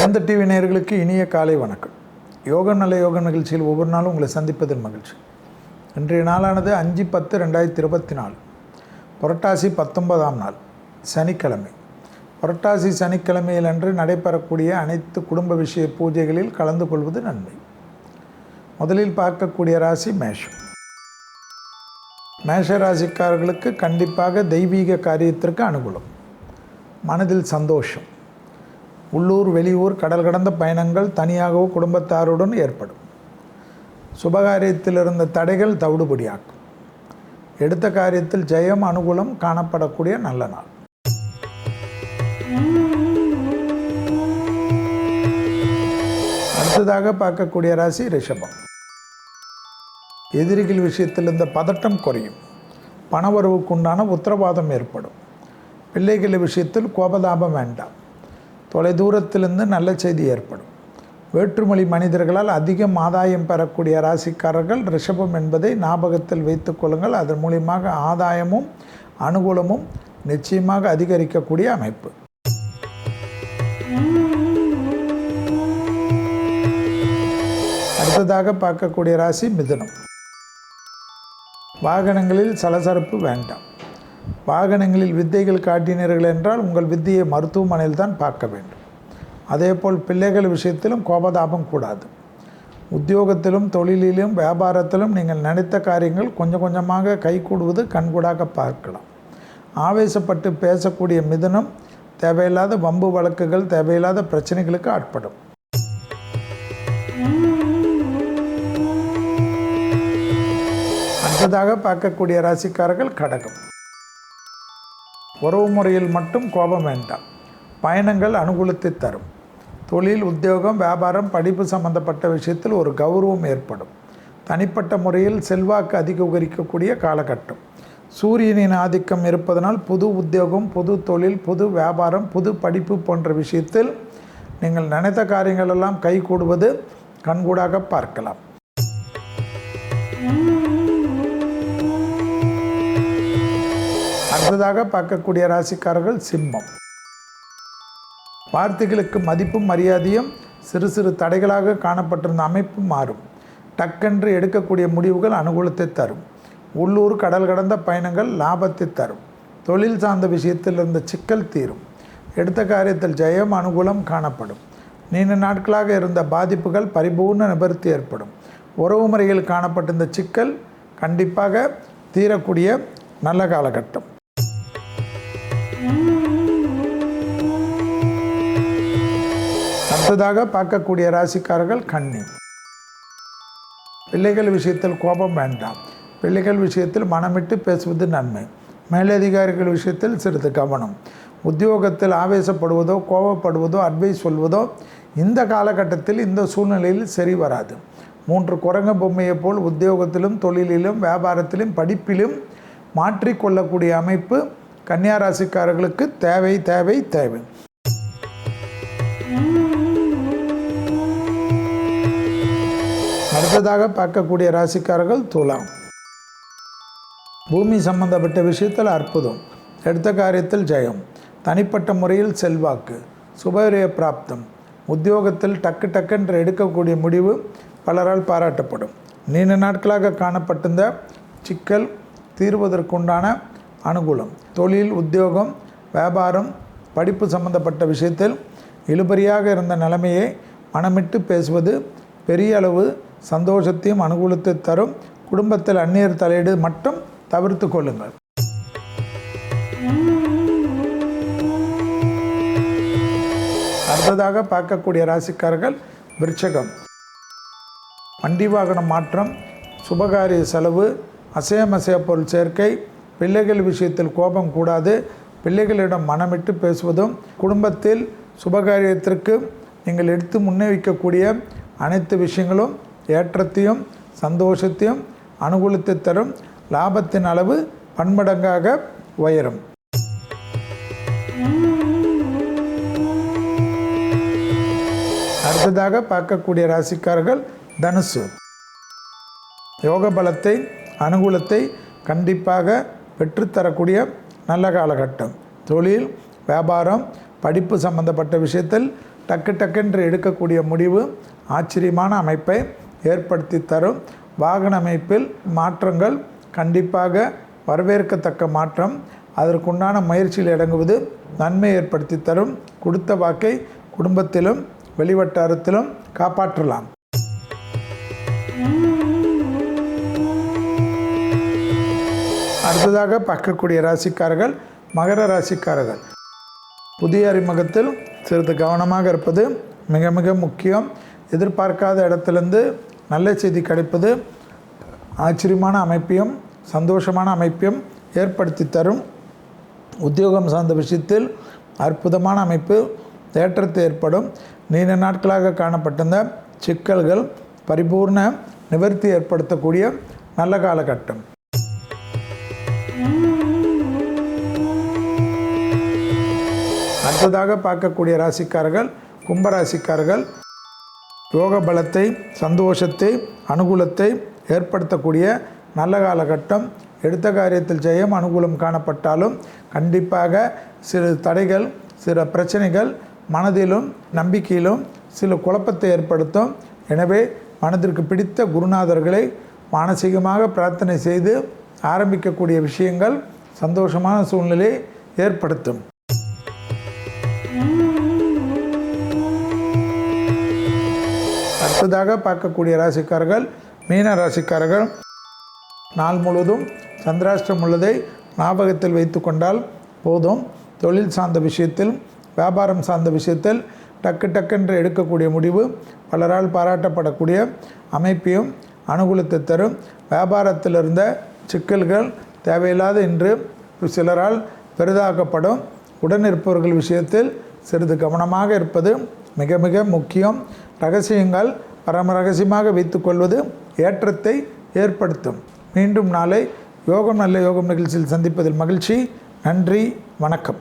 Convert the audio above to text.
வேந்த TV நேயர்களுக்கு இனிய காலை வணக்கம். யோக நல்ல யோக நிகழ்ச்சியில் ஒவ்வொரு நாளும் உங்களை சந்திப்பதில் மகிழ்ச்சி. இன்றைய நாளானது அஞ்சு பத்து ரெண்டாயிரத்தி இருபத்தி நாலு. புரட்டாசி பத்தொன்பதாம் நாள் சனிக்கிழமை. புரட்டாசி சனிக்கிழமையில் அன்று நடைபெறக்கூடிய அனைத்து குடும்ப விஷய பூஜைகளில் கலந்து கொள்வது நன்மை. முதலில் பார்க்கக்கூடிய ராசி மேஷம். மேஷ ராசிக்காரர்களுக்கு கண்டிப்பாக தெய்வீக காரியத்திற்கு அனுகூலம். மனதில் சந்தோஷம். உள்ளூர் வெளியூர் கடல் கடந்த பயணங்கள் தனியாகவோ குடும்பத்தாருடன் ஏற்படும். சுபகாரியத்தில் இருந்த தடைகள் தவிடுபடியாக்கும். எடுத்த காரியத்தில் ஜெயம் அனுகூலம் காணப்படக்கூடிய நல்ல நாள். அடுத்ததாக பார்க்கக்கூடிய ராசி ரிஷபம். எதிரிகள் விஷயத்தில் இந்த பதட்டம் குறையும். பணவரவுக்குண்டான உத்தரவாதம் ஏற்படும். பிள்ளைகள் விஷயத்தில் கோபதாபம் வேண்டாம். தொலைதூரத்திலிருந்து நல்ல செய்தி ஏற்படும். வேற்றுமொழி மனிதர்களால் அதிகம் ஆதாயம் பெறக்கூடிய ராசிக்காரர்கள் ரிஷபம் என்பதை ஞாபகத்தில் வைத்து கொள்ளுங்கள். அதன் மூலியமாக ஆதாயமும் அனுகூலமும் நிச்சயமாக அதிகரிக்கக்கூடிய அமைப்பு. அடுத்ததாக பார்க்கக்கூடிய ராசி மிதுனம். வாகனங்களில் சலசலப்பு வேண்டாம். வாகனங்களில் வித்தைகள் காட்டினீர்கள் என்றால் உங்கள் வித்தையை மருத்துவமனையில் தான் பார்க்க வேண்டும். அதேபோல் பிள்ளைகள் விஷயத்திலும் கோபதாபம் கூடாது. உத்தியோகத்திலும் தொழிலிலும் வியாபாரத்திலும் நீங்கள் நினைத்த காரியங்கள் கொஞ்சம் கொஞ்சமாக கைகூடுவது கண்கூடாக பார்க்கலாம். ஆவேசப்பட்டு பேசக்கூடிய மிதுனம் தேவையில்லாத வம்பு வழக்குகள் தேவையில்லாத பிரச்சனைகளுக்கு ஆட்படும். அடுத்ததாக பார்க்கக்கூடிய ராசிக்காரர்கள் கடகம். உறவு முறையில் மட்டும் கோபம் வேண்டாம். பயணங்கள் அனுகூலத்தை தரும். தொழில் உத்தியோகம் வியாபாரம் படிப்பு சம்பந்தப்பட்ட விஷயத்தில் ஒரு கௌரவம் ஏற்படும். தனிப்பட்ட முறையில் செல்வாக்கு அதிகரிக்கக்கூடிய காலகட்டம். சூரியனின் ஆதிக்கம் இருப்பதனால் புது உத்தியோகம் புது தொழில் புது வியாபாரம் புது படிப்பு போன்ற விஷயத்தில் நீங்கள் நினைத்த காரியங்களெல்லாம் கைகூடுவது கண்கூடாக பார்க்கலாம். அடுத்ததாக பார்க்கக்கூடிய ராசிக்காரர்கள் சிம்மம். வார்த்தைகளுக்கு மதிப்பும் மரியாதையும் சிறு சிறு தடைகளாக காணப்பட்டிருந்த அமைப்பு மாறும். டக்கென்று எடுக்கக்கூடிய முடிவுகள் அனுகூலத்தை தரும். உள்ளூர் கடல் கடந்த பயணங்கள் லாபத்தை தரும். தொழில் சார்ந்த விஷயத்தில் இருந்த சிக்கல் தீரும். எடுத்த காரியத்தில் ஜெயம் அனுகூலம் காணப்படும். நீண்ட நாட்களாக இருந்த பாதிப்புகள் பரிபூர்ண நிபர்த்தி ஏற்படும். உறவு முறையில் காணப்பட்டிருந்த சிக்கல் கண்டிப்பாக தீரக்கூடிய நல்ல காலகட்டம். அடுத்ததாக பார்க்கக்கூடிய ராசிக்காரர்கள் கண்ணி பிள்ளைகள் விஷயத்தில் கோபம் வேண்டாம். பிள்ளைகள் விஷயத்தில் மனமிட்டு பேசுவது நன்மை. மேலதிகாரிகள் விஷயத்தில் சிறிது கவனம். உத்தியோகத்தில் ஆவேசப்படுவதோ கோபப்படுவதோ அட்வைஸ் சொல்வதோ இந்த காலகட்டத்தில் இந்த சூழ்நிலையில் சரி வராது. மூன்று குரங்க பொம்மையைப் போல் உத்தியோகத்திலும் தொழிலிலும் வியாபாரத்திலும் படிப்பிலும் மாற்றிக்கொள்ளக்கூடிய அமைப்பு கன்னியாராசிக்காரர்களுக்கு தேவை தேவை தேவை. அடுத்ததாக பார்க்கக்கூடிய ராசிக்காரர்கள் துலாம். பூமி சம்பந்தப்பட்ட விஷயத்தில் அற்புதம். எடுத்த காரியத்தில் ஜெயம். தனிப்பட்ட முறையில் செல்வாக்கு. சுபரிய பிராப்தம். உத்தியோகத்தில் டக்கு டக்குன்று எடுக்கக்கூடிய முடிவு பலரால் பாராட்டப்படும். நீண்ட நாட்களாக காணப்பட்டிருந்த சிக்கல் தீர்வதற்குண்டான அனுகூலம். தொழில் உத்தியோகம் வியாபாரம் படிப்பு சம்பந்தப்பட்ட விஷயத்தில் இழுபறியாக இருந்த நிலைமையை மனமிட்டு பேசுவது பெரிய அளவு சந்தோஷத்தையும் அனுகூலத்தை தரும். குடும்பத்தில் அந்நியர் தலையீடு மட்டும் தவிர்த்து கொள்ளுங்கள். அடுத்ததாக பார்க்கக்கூடிய ராசிக்காரர்கள் விருட்சகம் வண்டி வாகன மாற்றம் சுபகாரிய செலவு அசையமசைய பொருள் சேர்க்கை பிள்ளைகள் விஷயத்தில் கோபம் கூடாது. பிள்ளைகளிடம் மனமிட்டு பேசுவதும் குடும்பத்தில் சுபகாரியத்திற்கு நீங்கள் எடுத்து முன்னே வைக்கக்கூடிய அனைத்து விஷயங்களும் ஏற்றத்தையும் சந்தோஷத்தையும் அனுகூலத்தை தரும். லாபத்தின் அளவு பன்மடங்காக உயரும். அடுத்ததாக பார்க்கக்கூடிய ராசிக்காரர்கள் தனுசு. யோக பலத்தை அனுகூலத்தை கண்டிப்பாக பெற்றுத்தரக்கூடிய நல்ல காலகட்டம். தொழில் வியாபாரம் படிப்பு சம்பந்தப்பட்ட விஷயத்தில் டக்கு டக்கென்று எடுக்கக்கூடிய முடிவு ஆச்சரியமான அமைப்பை ஏற்படுத்தி தரும் வாகன அமைப்பில் மாற்றங்கள் கண்டிப்பாக வரவேற்கத்தக்க மாற்றம். அதற்குண்டான முயற்சியில் இறங்குவது நன்மை ஏற்படுத்தி தரும். கொடுத்த வாக்கை குடும்பத்திலும் வெளிவட்டாரத்திலும் காப்பாற்றலாம். அடுத்ததாக பார்க்கக்கூடிய ராசிக்காரர்கள் மகர ராசிக்காரர்கள். புதிய அறிமுகத்தில் சிறிது கவனமாக இருப்பது மிக மிக முக்கியம். எதிர்பார்க்காத இடத்துலேருந்து நல்ல செய்தி கிடைப்பது ஆச்சரியமான அமைப்பையும் சந்தோஷமான அமைப்பையும் ஏற்படுத்தி தரும். உத்தியோகம் சார்ந்த விஷயத்தில் அற்புதமான அமைப்பு தேற்றத்தை ஏற்படும். நீண்ட நாட்களாக காணப்பட்டிருந்த சிக்கல்கள் பரிபூர்ண நிவர்த்தி ஏற்படுத்தக்கூடிய நல்ல காலகட்டம். அடுத்ததாக பார்க்கக்கூடிய ராசிக்காரர்கள் கும்பராசிக்காரர்கள் யோக பலத்தை சந்தோஷத்தை அனுகூலத்தை ஏற்படுத்தக்கூடிய நல்ல காலகட்டம். எடுத்த காரியத்தில் ஜெயம் அனுகூலம் காணப்பட்டாலும் கண்டிப்பாக சிறு தடைகள் சில பிரச்சனைகள் மனதிலும் நம்பிக்கையிலும் சில குழப்பத்தை ஏற்படுத்தும். எனவே மனதிற்கு பிடித்த குருநாதர்களை மானசீகமாக பிரார்த்தனை செய்து ஆரம்பிக்கக்கூடிய விஷயங்கள் சந்தோஷமான சூழ்நிலையை ஏற்படுத்தும். அடுத்ததாக பார்க்கக்கூடிய ராசிக்காரர்கள் மீன ராசிக்காரர்கள். நாள் முழுவதும் சந்திராஷ்டிரம் உள்ளதை ஞாபகத்தில் வைத்து கொண்டால் போதும். தொழில் சார்ந்த விஷயத்தில் வியாபாரம் சார்ந்த விஷயத்தில் டக்கு டக்குன்று எடுக்கக்கூடிய முடிவு பலரால் பாராட்டப்படக்கூடிய அமைப்பையும் அனுகூலத்தை தரும். வியாபாரத்தில் இருந்த சிக்கல்கள் தேவையில்லாத இன்று சிலரால் பெரிதாக்கப்படும். உடன் இருப்பவர்கள் விஷயத்தில் சிறிது கவனமாக இருப்பது மிக மிக முக்கியம். ரகசியங்கள் பரம ரகசியமாக வைத்துக்கொள்வது ஏற்றத்தை ஏற்படுத்தும். மீண்டும் நாளை யோகம் நல்ல யோகம் நிகழ்ச்சியில் சந்திப்பதில் மகிழ்ச்சி. நன்றி வணக்கம்.